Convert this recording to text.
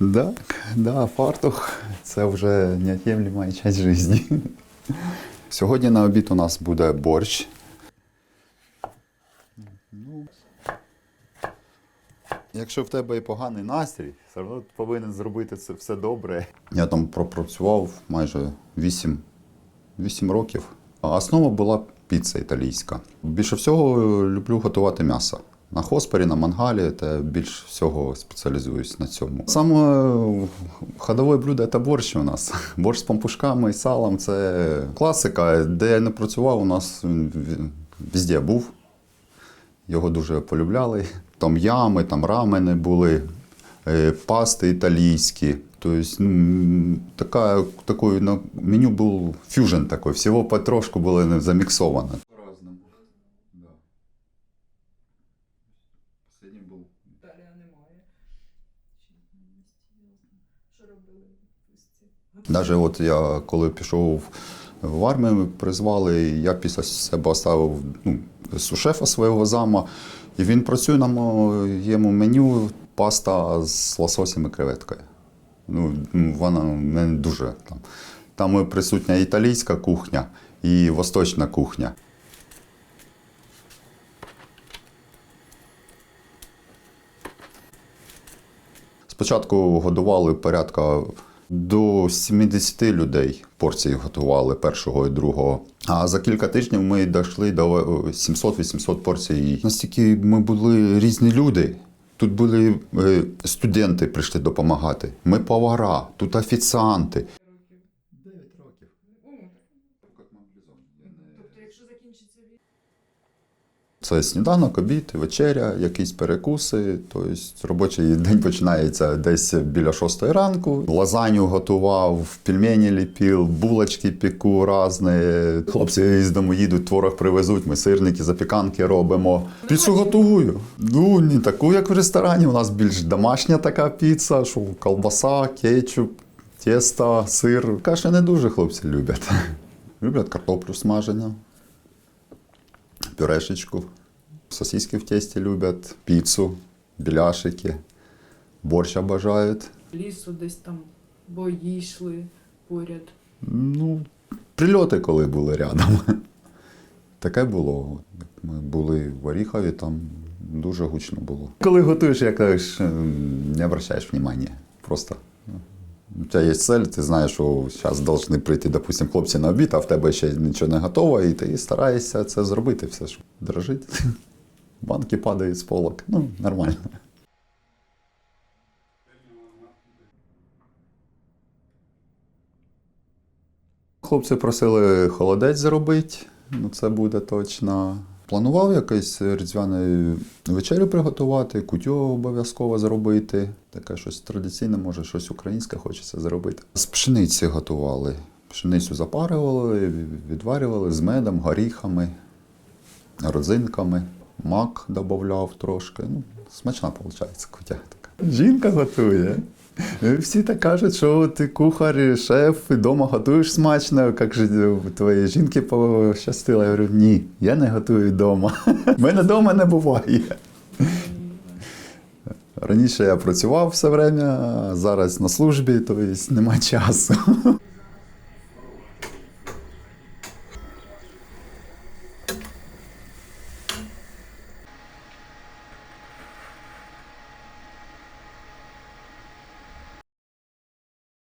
Да, да, фартух це вже неот'ємлема часть життя. Сьогодні на обід у нас буде борщ. Ну, Якщо в тебе і поганий настрій, все одно повинен зробити це все добре. Я там пропрацював майже 8, 8 років. Основа була піца італійська. Більше всього люблю готувати м'ясо. На хоспері, на мангалі, та більш всього спеціалізуюсь на цьому. Саме ходове блюдо це борщ у нас. Борщ з пампушками і салом це класика. Де я не працював, у нас він везде був. Його дуже полюбляли. Там ями, там рамени були, е, пасти італійські. Тобто, ну, такой, ну, меню був фьюжн такой, всього потрошку було заміксовано. По-разному. Да. Последній був Італія немає. Що робили в? Навіть от я коли пішов в армію, призвали, я після себе оставив ну, сушефа свого зама, і він працює на моєму меню паста з лососем і креветкою. Ну, вона мене дуже там. Там присутня італійська кухня і восточна кухня. Спочатку годували порядка до 70 людей порції готували першого і другого. А за кілька тижнів ми дійшли до 700-800 порцій. Настільки ми були різні люди. Тут були е, студенти, прийшли допомагати. Ми повара, тут офіціанти. 9 років. Тобто, якщо закінчиться війна, Це сніданок, обід, вечеря, якісь перекуси. Тобто робочий день починається десь біля шостої ранку. Лазанью готував, пельмені ліпив, булочки піку різні. Хлопці з дому їдуть, творог привезуть, ми сирники, запіканки робимо. Піцу готую. Ну, не таку, як в ресторані. У нас більш домашня така піца, що колбаса, кетчуп, тісто, сир. Каші не дуже хлопці люблять. Люблять картоплю смажену пюрешечку. Сосиски в тесті люблять, піцу, біляшики, борщ обожають. лісу десь там бої йшли поряд. Ну, прильоти, коли були рядом. Таке було. Ми були в Оріхові, там дуже гучно було. Коли готуєш, як кажеш, ем, не обращаєш внимання. Просто у тебе є цель, ти знаєш, що зараз повинні прийти, допустим, хлопці на обід, а в тебе ще нічого не готово, і ти стараєшся це зробити, все що дрожить. Банки падають з полок. Ну, нормально. Хлопці просили холодець зробити, ну це буде точно. Планував якийсь різдвяну вечерю приготувати, кутю обов'язково зробити. Таке щось традиційне, може, щось українське хочеться зробити. З пшениці готували. Пшеницю запарювали, відварювали з медом, горіхами, родзинками. Мак додавав трошки. Ну, смачна виходить кутя така. Жінка готує. Всі так кажуть, що ти кухар, шеф, і вдома готуєш смачно, як же твоєї жінки пощастило. Я говорю, ні, я не готую вдома. У мене вдома не буває. Раніше я працював все время, а зараз на службі, тобто немає часу.